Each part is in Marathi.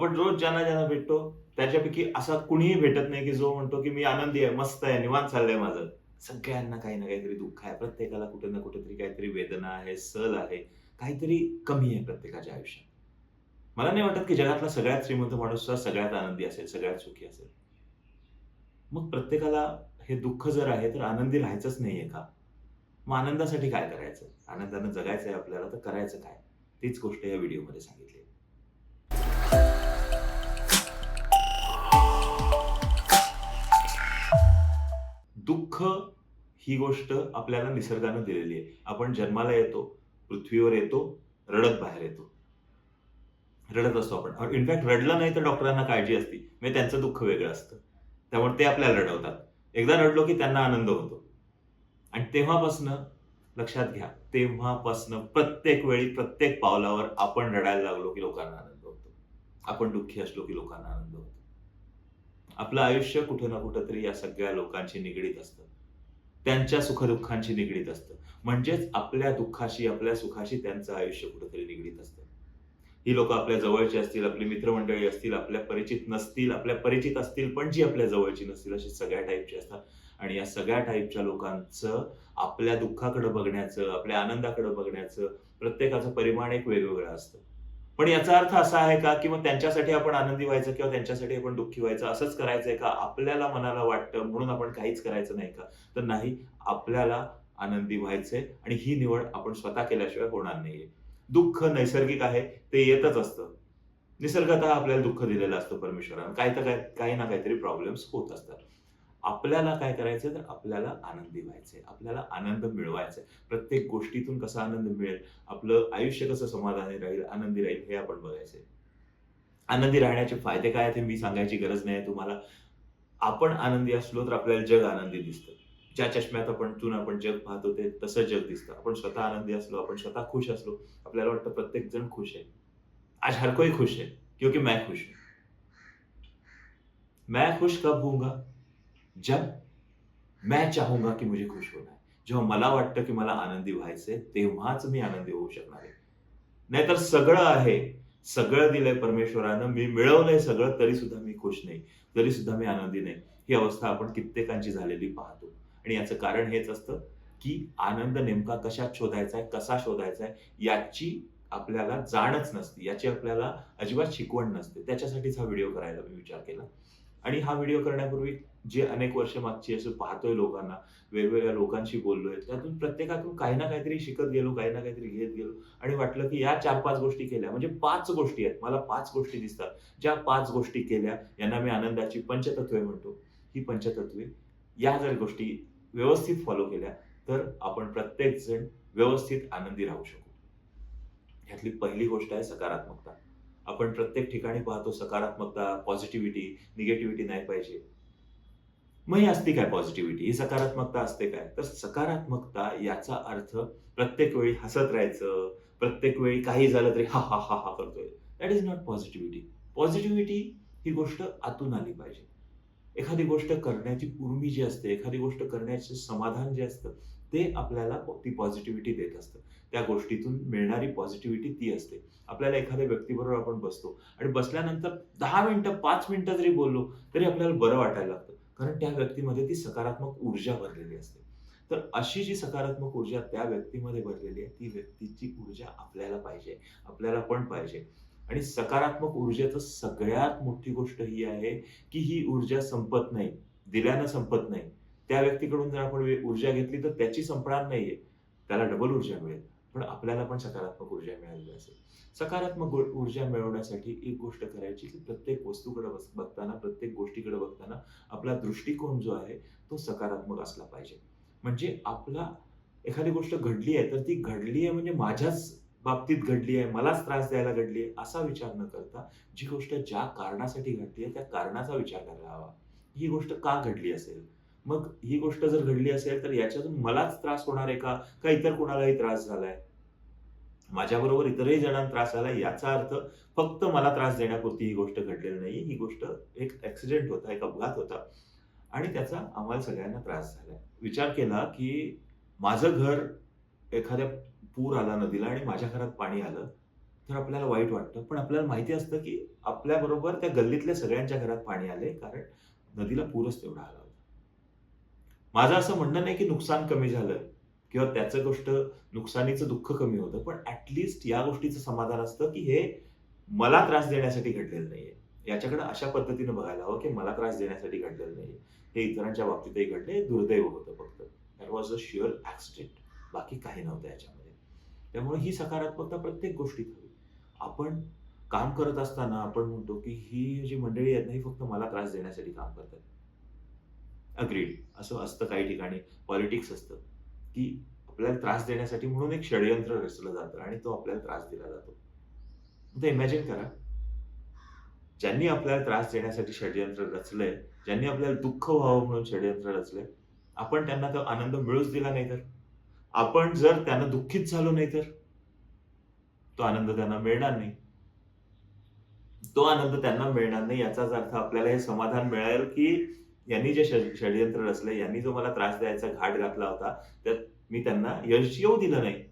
आपण रोज ज्यांना ज्यांना भेटतो त्याच्यापैकी असा कुणीही भेटत नाही की जो म्हणतो की मी आनंदी आहे मस्त आहे निवांत चाललंय माझं. सगळ्यांना काही ना काहीतरी दुःख आहे. प्रत्येकाला कुठे ना कुठेतरी काहीतरी वेदना आहे सल आहे काहीतरी कमी आहे प्रत्येकाच्या आयुष्यात. मला नाही वाटत की जगातला सगळ्यात श्रीमंत माणूस सगळ्यात आनंदी असेल सगळ्यात सुखी असेल. मग प्रत्येकाला हे दुःख जर आहे तर आनंदी राहायचंच नाहीये का? मग आनंदासाठी काय करायचं? आनंदानं जगायचं आहे आपल्याला तर करायचं काय? तीच गोष्ट या व्हिडिओमध्ये सांगितली. दुःख ही गोष्ट आपल्याला निसर्गानं दिलेली आहे. आपण जन्माला येतो पृथ्वीवर येतो रडत बाहेर येतो. रडत असतो आपण. इनफॅक्ट रडलं नाही तर डॉक्टरांना काळजी असती. म्हणजे त्यांचं दुःख वेगळं असतं. त्यामुळे ते आपल्याला रडवतात. एकदा रडलो की त्यांना आनंद होतो. आणि तेव्हापासनं लक्षात घ्या तेव्हापासनं प्रत्येक वेळी प्रत्येक पावलावर आपण रडायला लागलो की लोकांना आनंद होतो. आपण दुःखी असलो की लोकांना आनंद होतो. आपलं आयुष्य कुठं ना कुठं तरी या सगळ्या लोकांशी निगडीत असतं. त्यांच्या सुखदुःखांशी निगडीत असतं. म्हणजेच आपल्या दुःखाशी आपल्या सुखाशी त्यांचं आयुष्य कुठंतरी निगडीत असतं. ही लोक आपल्या जवळची असतील आपली मित्रमंडळी असतील आपल्या परिचित नसतील आपल्या परिचित असतील पण जी आपल्या जवळची नसतील अशी सगळ्या टाईपची असतात. आणि या सगळ्या टाईपच्या लोकांचं आपल्या दुःखाकडे बघण्याचं आपल्या आनंदाकडे बघण्याचं प्रत्येकाचं परिमाण एक वेगवेगळं असतं. पण याचा अर्थ असा आहे का की मग त्यांच्यासाठी आपण आनंदी व्हायचं किंवा त्यांच्यासाठी आपण दुःखी व्हायचं असंच करायचंय का? आपल्याला मनाला वाटतं म्हणून आपण काहीच करायचं नाही का? तर नाही आपल्याला आनंदी व्हायचंय आणि ही निवड आपण स्वतः केल्याशिवाय होणार नाहीये. दुःख नैसर्गिक आहे ते येतच असतं. निसर्गात आपल्याला दुःख दिलेलं असतं परमेश्वरानं. काही तर काय काही ना काहीतरी प्रॉब्लेम्स होत असतात. आपल्याला काय करायचं तर आपल्याला आनंदी व्हायचंय आपल्याला आनंद मिळवायचा प्रत्येक गोष्टीतून कसा आनंद मिळेल? आपलं आयुष्य कसं समाधानी राहील आनंदी राहील हे आपण बघायचंय. आनंदी राहण्याचे फायदे काय आहेत हे मी सांगायची गरज नाही तुम्हाला. आपण आनंदी असलो तर आपल्याला जग आनंदी दिसतं. ज्या चष्म्यात आपण चून आपण जग पाहतो ते तसं जग दिसतं. आपण स्वतः आनंदी असलो आपण स्वतः खुश असलो आपल्याला वाटतं प्रत्येक जण खुश आहे. आज हर कोई खुश है क्योंकि मैं खुश हूं. मैं खुश कब होऊंगा? जब मैं चाहूंगा की मुझे खुश होना है। जेव्हा मला वाटतं की मला आनंदी व्हायचंय तेव्हाच मी आनंदी होऊ शकणार आहे. नाहीतर सगळं आहे सगळं दिलंय परमेश्वरानं मी मिळवलंय सगळं तरी सुद्धा मी खुश नाही तरी सुद्धा मी आनंदी नाही. ही अवस्था आपण कित्येकांची झालेली पाहतो. आणि याचं कारण हेच असतं की आनंद नेमका कशात शोधायचा आहे कसा शोधायचा आहे याची आपल्याला जाणच नसते याची आपल्याला अजिबात शिकवण नसते. त्याच्यासाठीच हा व्हिडिओ करायला मी विचार केला. आणि हा व्हिडिओ करण्यापूर्वी जे अनेक वर्ष मागची असं पाहतोय लोकांना वेगवेगळ्या लोकांशी बोललोय त्यातून प्रत्येकातून काही ना काहीतरी शिकत गेलो काही ना काहीतरी घेत गेलो आणि वाटलं की या चार पाच गोष्टी केल्या. म्हणजे पाच गोष्टी आहेत. मला पाच गोष्टी दिसतात. ज्या पाच गोष्टी केल्या यांना मी आनंदाची पंचतत्वे म्हणतो. ही पंचतत्वे या जर गोष्टी व्यवस्थित फॉलो केल्या तर आपण प्रत्येक जण व्यवस्थित आनंदी राहू शकू. यातली पहिली गोष्ट आहे सकारात्मकता. आपण प्रत्येक ठिकाणी पाहतो सकारात्मकता पॉझिटिव्हिटी निगेटिव्हिटी नाही पाहिजे. मग ही असते काय पॉझिटिव्हिटी ही सकारात्मकता असते काय? तर सकारात्मकता याचा अर्थ प्रत्येक वेळी हसत राहायचं प्रत्येक वेळी काही झालं तरी हा हा हा हा करतोय. That is not positivity positivity ही गोष्ट आतून आली पाहिजे. एखादी गोष्ट करण्याची उर्मी जी असते एखादी गोष्ट करण्याचे समाधान जे असतं ते आपल्याला ती पॉझिटिव्हिटी देत असतं. त्या गोष्टीतून मिळणारी पॉझिटिव्हिटी ती असते. आपल्याला एखाद्या व्यक्तीबरोबर आपण बसतो आणि बसल्यानंतर दहा मिनिटं पाच मिनिटं जरी बोललो तरी आपल्याला बरं वाटायला लागतं. कारण त्या व्यक्तीमध्ये ती सकारात्मक ऊर्जा भरलेली असते. तर अशी जी सकारात्मक ऊर्जा त्या व्यक्तीमध्ये भरलेली आहे ती व्यक्तीची ऊर्जा आपल्याला पाहिजे. आपल्याला पण पाहिजे. आणि सकारात्मक ऊर्जेचं सगळ्यात मोठी गोष्ट ही आहे की ही ऊर्जा संपत नाही दिल्यानं संपत नाही. त्या व्यक्तीकडून जर आपण ऊर्जा घेतली तर त्याची संपणार नाहीये. त्याला डबल ऊर्जा मिळेल. पण आपल्याला पण सकारात्मक ऊर्जा मिळालेली असेल. सकारात्मक ऊर्जा मिळवण्यासाठी एक गोष्ट करायची की प्रत्येक वस्तूकडे बघताना प्रत्येक गोष्टीकडे बघताना आपला दृष्टिकोन जो आहे तो सकारात्मक असला पाहिजे. म्हणजे आपला एखादी गोष्ट घडली आहे तर ती घडली आहे म्हणजे माझ्याच बाबतीत घडली आहे मलाच त्रास द्यायला घडली आहे असा विचार न करता जी गोष्ट ज्या कारणासाठी घडली आहे त्या कारणाचा विचार करायला हवा. ही गोष्ट का घडली असेल? मग ही गोष्ट जर घडली असेल तर याच्यातून मलाच त्रास होणार आहे का? का इतर कोणालाही त्रास झालाय? माझ्याबरोबर इतरही जणांना त्रास झाला याचा अर्थ फक्त मला त्रास देण्यापुरती ही गोष्ट घडलेली नाही. ही गोष्ट एक ऍक्सिडेंट होता एक अपघात होता. आणि त्याचा आम्हाला सगळ्यांना त्रास झालाय. विचार केला की माझं घर एखाद्या पूर आला नदीला आणि माझ्या घरात पाणी आलं तर आपल्याला वाईट वाटतं. पण आपल्याला माहिती असतं की आपल्याबरोबर त्या गल्लीतल्या सगळ्यांच्या घरात पाणी आले कारण नदीला पूरच तेवढा आला होता. माझं असं म्हणणं नाही की नुकसान कमी झालं किंवा त्याचं गोष्ट नुकसानीचं दुःख कमी होतं पण ऍटलिस्ट या गोष्टीचं समाधान असतं की हे मला त्रास देण्यासाठी घडलेलं नाहीये. याच्याकडे अशा पद्धतीनं बघायला हवं की मला त्रास देण्यासाठी घडलेलं नाहीये. हे इतरांच्या बाबतीतही घडले हे दुर्दैव होतं फक्त. That was a sure accident बाकी काही नव्हतं याच्यामध्ये. त्यामुळे ही सकारात्मकता प्रत्येक गोष्टीत हवी. आपण काम करत असताना आपण म्हणतो की ही जी मंडळी आहेत ना ही फक्त मला त्रास देण्यासाठी काम करतात. अग्रीड असं असतं काही ठिकाणी. पॉलिटिक्स असतं. की आपल्याला त्रास देण्यासाठी म्हणून एक षडयंत्र रचलं जातं आणि तो आपल्याला त्रास दिला जातो. तर इमॅजिन करा. ज्यांनी आपल्याला त्रास देण्यासाठी षडयंत्र रचलंय ज्यांनी आपल्याला दुःख व्हावं म्हणून षडयंत्र रचलंय आपण त्यांना तो आनंद मिळूच दिला नाही तर? आपण जर त्यांना दुःखीत झालो नाही तर? तो आनंद त्यांना मिळणार नाही. तो आनंद त्यांना मिळणार नाही याचाच अर्थ आपल्याला हे समाधान मिळेल की यांनी जे षडयंत्र रचले यांनी जो मला त्रास द्यायचा घाट घातला होता त्यात मी त्यांना यश येऊ दिलं नाही.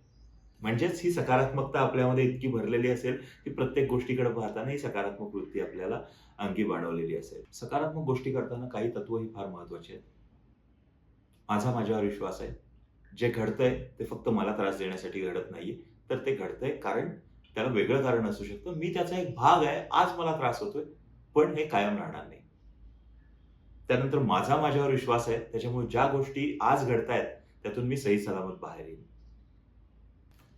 म्हणजेच ही सकारात्मकता आपल्यामध्ये इतकी भरलेली असेल की प्रत्येक गोष्टीकडे पाहताना ही सकारात्मक वृत्ती आपल्याला अंगी बाणवलेली असेल. सकारात्मक गोष्टी करताना काही तत्व ही फार महत्वाची आहेत. माझा माझ्यावर विश्वास आहे. जे घडतंय ते फक्त मला त्रास देण्यासाठी घडत नाहीये. तर ते घडतंय कारण त्याला वेगळं कारण असू शकतं. मी त्याचा एक भाग आहे. आज मला त्रास होतोय पण हे कायम राहणार नाही. त्यानंतर माझा माझ्यावर विश्वास आहे. त्याच्यामुळे ज्या गोष्टी आज घडतायत त्यातून मी सही सलामत बाहेर येईन.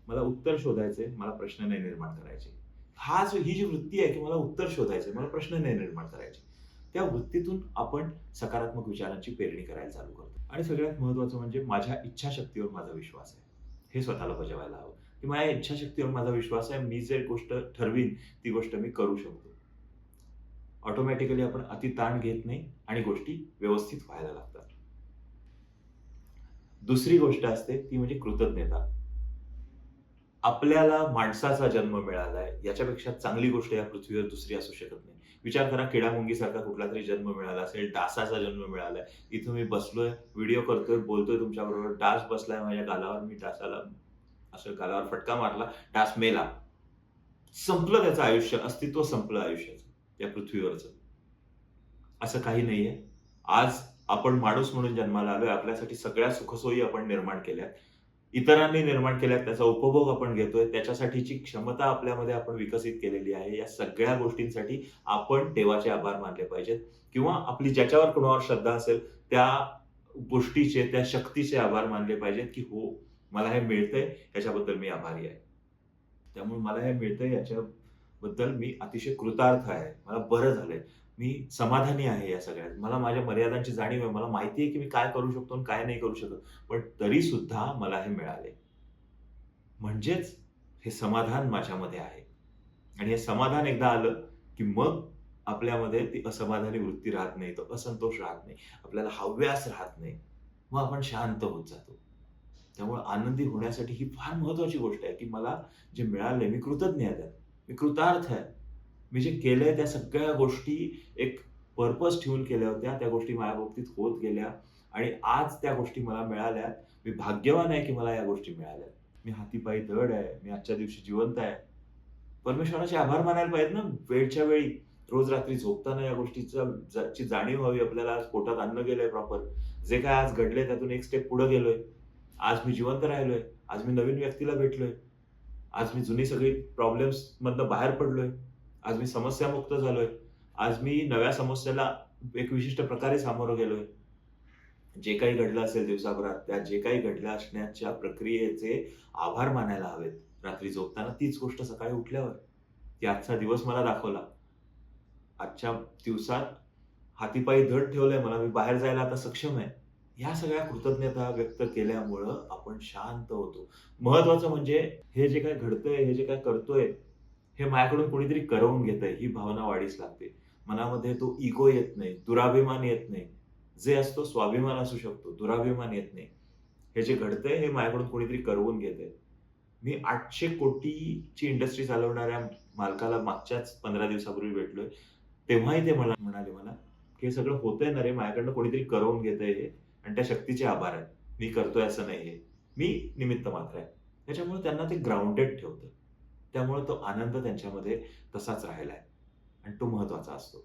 मला उत्तर शोधायचे मला प्रश्न नाही निर्माण करायचे. हा जो ही जी वृत्ती आहे की मला उत्तर शोधायचे मला प्रश्न नाही निर्माण करायचे. त्या वृत्तीतून आपण सकारात्मक विचारांची पेरणी करायला चालू करतो. आणि सगळ्यात महत्वाचं म्हणजे माझ्या इच्छाशक्तीवर माझा विश्वास आहे. हे स्वतःला बजावायला हवं. की माझ्या इच्छाशक्तीवर माझा विश्वास आहे मी जे गोष्ट ठरवीन ती गोष्ट मी करू शकतो. ऑटोमॅटिकली आपण अति ताण घेत नाही. आणि गोष्टी व्यवस्थित व्हायला लागतात. दुसरी गोष्ट असते ती म्हणजे कृतज्ञता. आपल्याला माणसाचा जन्म मिळालाय याच्यापेक्षा चांगली गोष्ट या पृथ्वीवर दुसरी असू शकत नाही. विचार करा किडामुंगीसारखा कुठला तरी जन्म मिळाला असेल डासाचा जन्म मिळालाय. इथं मी बसलोय व्हिडिओ करतोय बोलतोय तुमच्या बरोबर डास बसलाय माझ्या गालावर मी डासाला असं गालावर फटका मारला डास मेला. संपलं त्याचं आयुष्य अस्तित्व संपलं आयुष्याचं या पृथ्वीवरचं. असं काही नाहीये. आज आपण माणूस म्हणून जन्माला आलोय. आपल्यासाठी सगळ्या सुखसोयी आपण निर्माण केल्यात. इतरांनी निर्माण केल्यात. त्याचा उपभोग आपण घेतोय. त्याच्यासाठीची क्षमता आपल्यामध्ये आपण विकसित केलेली आहे. या सगळ्या गोष्टींसाठी आपण देवाचे आभार मानले पाहिजेत. किंवा आपली ज्याच्यावर कोणावर श्रद्धा असेल त्या गोष्टीचे त्या शक्तीचे आभार मानले पाहिजेत की हो मला हे मिळतंय. याच्याबद्दल मी आभारी आहे. त्यामुळे मला हे मिळतंय याच्याबद्दल मी अतिशय कृतार्थ आहे. मला बरं झालंय. मी समाधानी आहे या सगळ्यात. मला माझ्या मर्यादांची जाणीव आहे. मला माहिती आहे की मी काय करू शकतो आणि काय नाही करू शकत. पण तरी सुद्धा मला हे मिळाले. म्हणजेच हे समाधान माझ्यामध्ये आहे. आणि हे समाधान एकदा आलं की मग आपल्यामध्ये ती असमाधानी वृत्ती राहत नाही तो असंतोष राहत नाही. आपल्याला हव्यास राहत नाही. मग आपण शांत होत जातो. त्यामुळे आनंदी होण्यासाठी ही फार महत्वाची गोष्ट आहे की मला जे मिळाले मी कृतज्ञ आहे. मी कृतार्थ आहे. मी जे केलंय त्या सगळ्या गोष्टी एक पर्पज ठेवून केल्या होत्या त्या गोष्टी माझ्या बाबतीत होत गेल्या आणि आज त्या गोष्टी मला मिळाल्या. मी भाग्यवान आहे की मला या गोष्टी मिळाल्या. मी हातीपायी धड आहे मी आजच्या दिवशी जिवंत आहे. परमेश्वराचे आभार मानायला पाहिजेत ना वेळच्या वेळी. रोज रात्री झोपताना या गोष्टीचा ची जाणीव हवी आपल्याला आज पोटात अन्न गेलंय प्रॉपर जे काय आज घडले त्यातून एक स्टेप पुढे गेलोय. आज मी जिवंत राहिलोय. आज मी नवीन व्यक्तीला भेटलोय. आज मी जुनी सगळी प्रॉब्लेम्स मधनं बाहेर पडलोय. आज मी समस्यामुक्त झालोय. आज मी नव्या समस्येला एक विशिष्ट प्रकारे सामोरं गेलोय. जे काही घडलं असेल दिवसाभरात त्या जे काही घडलं असण्याच्या प्रक्रियेचे आभार मानायला हवेत. रात्री झोपताना तीच गोष्ट सकाळी उठल्यावर. की आजचा दिवस मला दाखवला. आजच्या दिवसात हातीपायी धड ठेवलंय मला मी बाहेर जायला आता सक्षम आहे. ह्या सगळ्या कृतज्ञता व्यक्त केल्यामुळं आपण शांत होतो. महत्वाचं म्हणजे हे जे काय घडतंय हे जे काय करतोय हे माझ्याकडून कोणीतरी करवून घेतंय ही भावना वाढीस लागते. मनामध्ये तो इगो येत नाही दुराभिमान येत नाही. जे असतो स्वाभिमान असू शकतो दुराभिमान येत नाही. हे जे घडतंय हे माझ्याकडून कोणीतरी करवून घेत आहे मी आठशे कोटीची इंडस्ट्री चालवणाऱ्या मालकाला मागच्याच पंधरा दिवसापूर्वी भेटलोय. तेव्हाही ते मला म्हणाले मला की हे सगळं होतंय ना रे माझ्याकडनं कोणीतरी करवून घेतंय हे आणि त्या शक्तीचे आभार आहेत. मी करतोय असं नाही हे मी निमित्त मात्र आहे. त्याच्यामुळे त्यांना ते ग्राउंडेड ठेवतं. त्यामुळे तो आनंद त्यांच्यामध्ये तसाच राहिला आहे आणि तो महत्त्वाचा असतो.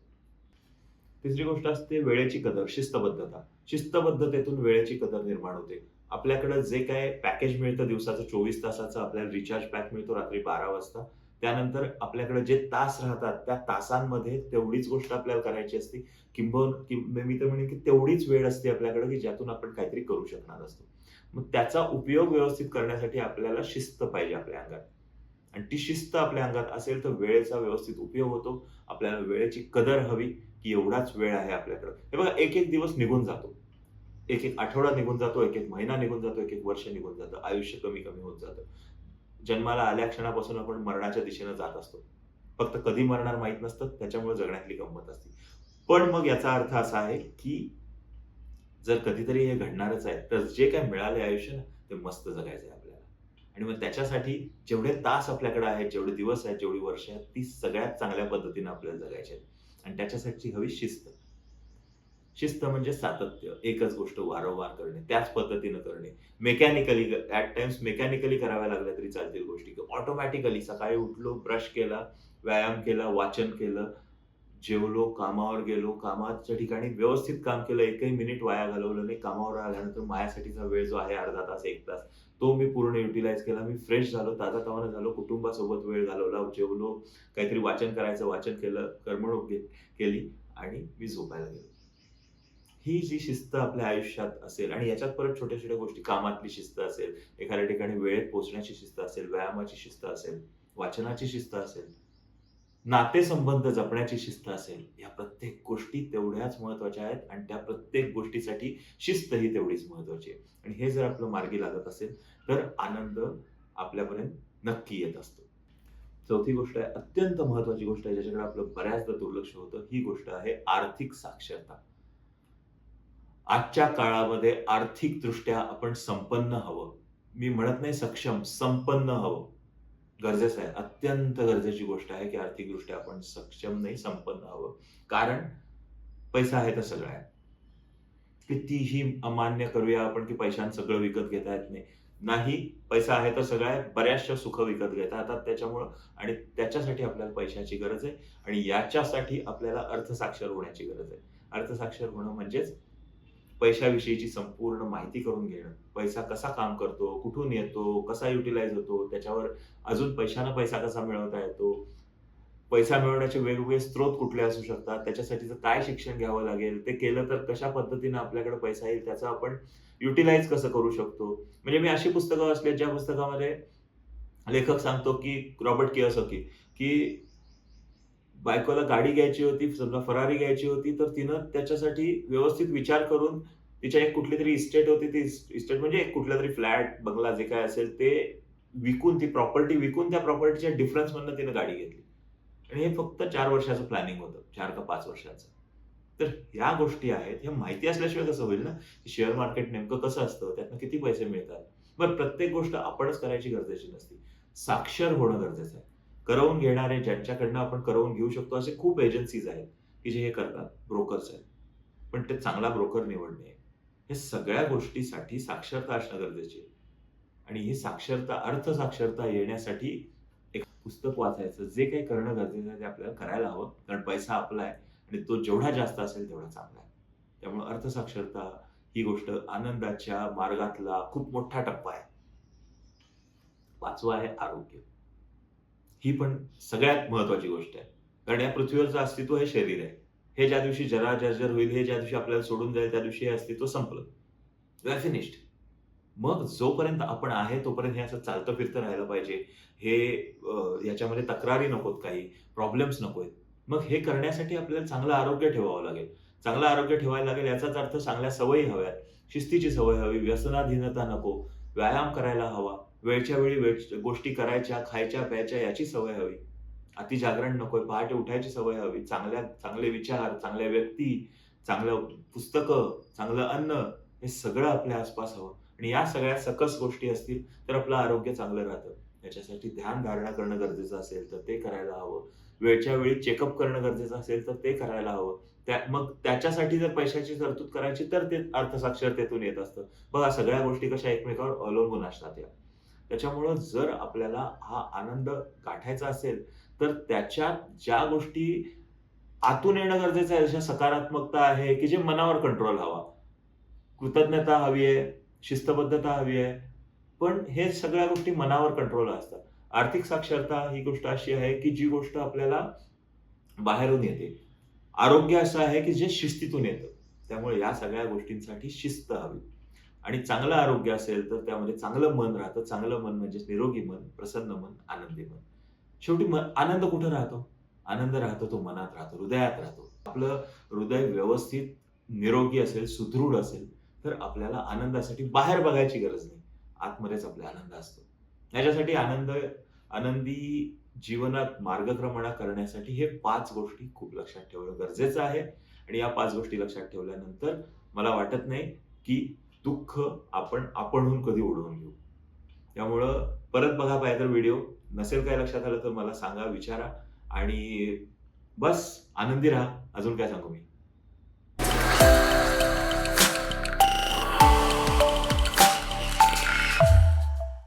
तिसरी गोष्ट असते वेळेची कदर शिस्तबद्धता. शिस्तबद्धतेतून वेळेची कदर निर्माण होते. आपल्याकडं जे काय पॅकेज मिळतं दिवसाचं चोवीस तासाचं आपल्याला रिचार्ज पॅक मिळतो रात्री बारा वाजता. त्यानंतर आपल्याकडे जे तास राहतात त्या तासांमध्ये तेवढीच गोष्ट आपल्याला करायची असते. किंबहुन किंब मी तर म्हणेन की तेवढीच वेळ असते आपल्याकडे की ज्यातून आपण काहीतरी करू शकणार असतो. मग त्याचा उपयोग व्यवस्थित करण्यासाठी आपल्याला शिस्त पाहिजे आपल्या अंगात. आणि ती शिस्त आपल्या अंगात असेल तर वेळेचा व्यवस्थित उपयोग होतो. आपल्याला वेळेची कदर हवी की एवढाच वेळ आहे आपल्याकडे. हे बघा एक एक दिवस निघून जातो. एक एक आठवडा निघून जातो एक एक महिना निघून जातो एक एक वर्ष निघून जातं. आयुष्य कमी कमी होत जातं. जन्माला आल्या क्षणापासून आपण मरणाच्या दिशेनं जात असतो. फक्त कधी मरणार माहीत नसतं त्याच्यामुळे जगण्यातली गंमत असते. पण मग याचा अर्थ असा आहे की जर कधीतरी हे घडणारच आहे तर जे काय मिळाले आयुष्य ना ते मस्त जगायचं आहे आणि मग त्याच्यासाठी जेवढे तास आपल्याकडे आहेत जेवढे दिवस आहेत जेवढी वर्ष आहेत ती सगळ्यात चांगल्या पद्धतीने आपल्याला जगायची आहेत. आणि त्याच्यासाठी हवी शिस्त. शिस्त म्हणजे सातत्य. एकच गोष्ट वारंवार करणे त्याच पद्धतीनं करणे. मेकॅनिकली ऍट टाइम्स मेकॅनिकली कराव्या लागल्या तरी चालतील गोष्टी. ऑटोमॅटिकली सकाळी उठलो ब्रश केला व्यायाम केला वाचन केलं जेवलो कामावर गेलो कामाच्या ठिकाणी व्यवस्थित काम केलं एकही मिनिट वाया घालवलं नाही कामावर आल्यानंतर माझ्यासाठीचा वेळ जो आहे अर्धा तास एक तास. तो मी पूर्ण युटिलाइज केला. मी फ्रेश झालो ताजा तावानं झालो कुटुंबासोबत वेळ घालवला जेवलो काहीतरी वाचन करायचं वाचन केलं करमणूक केली आणि मी झोपायला गेलो. ही जी शिस्त आपल्या आयुष्यात असेल आणि याच्यात परत छोट्या छोट्या गोष्टी कामातली शिस्त असेल एखाद्या ठिकाणी वेळेत पोहोचण्याची शिस्त असेल व्यायामाची शिस्त असेल वाचनाची शिस्त असेल नातेसंबंध जपण्याची शिस्त असेल या प्रत्येक गोष्टी तेवढ्याच महत्त्वाच्या आहेत आणि त्या प्रत्येक गोष्टीसाठी शिस्त ही तेवढीच महत्वाची आहे. आणि हे जर आपलं मार्गी लागत असेल तर आनंद आपल्यापर्यंत नक्की येत असतो. चौथी गोष्ट आहे अत्यंत महत्वाची गोष्ट आहे ज्याच्याकडे आपलं बऱ्याचदा दुर्लक्ष होतं ही गोष्ट आहे आर्थिक साक्षरता. आजच्या काळामध्ये आर्थिकदृष्ट्या आपण संपन्न हवं. मी म्हणत नाही सक्षम संपन्न हवं. गरजेचं आहे. अत्यंत गरजेची गोष्ट आहे की आर्थिकदृष्ट्या आपण सक्षम नाही संपन्न हवं. कारण पैसा आहे तर सगळं आहे. कितीही अमान्य करूया आपण की पैशान सगळं विकत घेता येत नाही. नाही पैसा आहे तर सगळं आहे. बऱ्याचशा सुख विकत घेता येतात त्याच्यामुळं आणि त्याच्यासाठी आपल्याला पैशाची गरज आहे आणि याच्यासाठी आपल्याला अर्थसाक्षर होण्याची गरज आहे. अर्थसाक्षर होणं म्हणजेच पैशाविषयीची संपूर्ण माहिती करून घेणं. पैसा कसा काम करतो कुठून येतो कसा युटिलाइज होतो त्याच्यावर अजून पैशानं पैसा कसा मिळवता येतो? पैसा मिळवण्याचे वेगवेगळे स्रोत कुठले असू शकतात? त्याच्यासाठीचं काय शिक्षण घ्यावं लागेल? ते केलं तर कशा पद्धतीनं आपल्याकडे पैसा येईल? त्याचा आपण युटिलाइज कसं करू शकतो? म्हणजे मी अशी पुस्तकं असले ज्या पुस्तकामध्ये लेखक सांगतो की रॉबर्ट कियोसकी की बायकोला गाडी घ्यायची होती समजा फरारी घ्यायची होती तर तिनं त्याच्यासाठी व्यवस्थित विचार करून तिच्या एक कुठली तरी इस्टेट होती ती इस्टेट म्हणजे एक कुठला तरी फ्लॅट बंगला जे काय असेल ते विकून ती प्रॉपर्टी विकून त्या प्रॉपर्टीच्या डिफरन्स मधनं तिनं गाडी घेतली. आणि हे फक्त चार वर्षाचं प्लॅनिंग होतं चार का पाच वर्षाचं. तर ह्या गोष्टी आहेत हे माहिती असल्याशिवाय कसं होईल ना? शेअर मार्केट नेमकं कसं असतं त्यातनं किती पैसे मिळतात? बरं प्रत्येक गोष्ट आपणच करायची गरजेची नसते. साक्षर होणं गरजेचं आहे. करवून घेणारे ज्यांच्याकडनं आपण करवून घेऊ शकतो असे खूप एजन्सीज आहेत की जे हे करतात ब्रोकर्स आहेत. पण ते चांगला ब्रोकर निवडणे हे सगळ्या गोष्टीसाठी साक्षरता असणं गरजेची आहे. आणि ही साक्षरता अर्थसाक्षरता येण्यासाठी एक पुस्तक वाचायचं जे काही करणं गरजेचं आहे ते आपल्याला करायला हवं. कारण पैसा आपला आहे आणि तो जेवढा जास्त असेल तेवढा चांगला आहे. त्यामुळे अर्थसाक्षरता ही गोष्ट आनंदाच्या मार्गातला खूप मोठा टप्पा आहे. पाचवा आहे आरोग्य. ही पण सगळ्यात महत्वाची गोष्ट आहे. कारण या पृथ्वीवरचं अस्तित्व हे शरीर आहे. हे ज्या दिवशी जरा जर्जर होईल हे ज्या दिवशी आपल्याला सोडून जाईल त्या दिवशी हे अस्तित्व संपलं. फिनिश्ड मग जोपर्यंत आपण आहे तोपर्यंत हे असं चालतं फिरतं राहायला पाहिजे. हे याच्यामध्ये तक्रारी नकोत काही. प्रॉब्लेम्स नकोत. मग हे करण्यासाठी आपल्याला चांगलं आरोग्य ठेवावं लागेल. चांगलं आरोग्य ठेवायला लागेल याचाच अर्थ चांगल्या सवयी हव्यात. शिस्तीची सवय हवी व्यसनाधीनता नको. व्यायाम करायला हवा. वेळच्या वेळी वेळ गोष्टी करायच्या खायच्या प्यायच्या याची सवय हवी. अति जागरण नकोय पहाटे उठायची सवय हवी. चांगल्या चांगले विचार चांगल्या व्यक्ती चांगलं पुस्तकं चांगलं अन्न हे सगळं आपल्या आसपास हवं. आणि या सगळ्या सकस गोष्टी असतील तर आपलं आरोग्य चांगलं राहतं. याच्यासाठी ध्यान धारणा करणं गरजेचं असेल तर ते करायला हवं. वेळच्या वेळी चेकअप करणं गरजेचं असेल तर ते करायला हवं. त्या मग त्याच्यासाठी जर पैशाची तरतूद करायची तर ते अर्थसाक्षरतेतून येत असतं. बघा सगळ्या गोष्टी कशा एकमेकावर अवलंबून असतात या. त्याच्यामुळं जर आपल्याला हा आनंद गाठायचा असेल तर त्याच्यात ज्या गोष्टी आतून येणं गरजेचं आहे जशा सकारात्मकता आहे की जे मनावर कंट्रोल हवा. कृतज्ञता हवी आहे शिस्तबद्धता हवी आहे पण हे सगळ्या गोष्टी मनावर कंट्रोल असतात. आर्थिक साक्षरता ही गोष्ट अशी आहे की जी गोष्ट आपल्याला बाहेरून येते. आरोग्य असं आहे की जे शिस्तीतून येतं. त्यामुळे या सगळ्या गोष्टींसाठी शिस्त हवी. आणि चांगलं आरोग्य असेल तर त्यामध्ये चांगलं मन राहतं. चांगलं मन म्हणजे निरोगी मन प्रसन्न मन आनंदी मन. शेवटी मन आनंद कुठं राहतो? आनंद राहतो तो मनात राहतो हृदयात राहतो. आपलं हृदय व्यवस्थित निरोगी असेल सुदृढ असेल तर आपल्याला आनंदासाठी बाहेर बघायची गरज नाही. आतमध्येच आपला आनंद असतो. त्याच्यासाठी आनंद आनंदी जीवनात मार्गक्रमणा करण्यासाठी हे पाच गोष्टी खूप लक्षात ठेवणं गरजेचं आहे. आणि या पाच गोष्टी लक्षात ठेवल्यानंतर मला वाटत नाही की दुःख आपण आपणहून कधी ओढवून घेऊ? त्यामुळं परत बघा पाहिजे तर व्हिडिओ. नसेल काय लक्षात आलं तर मला सांगा विचारा आणि बस आनंदी राहा. अजून काय सांगू मी?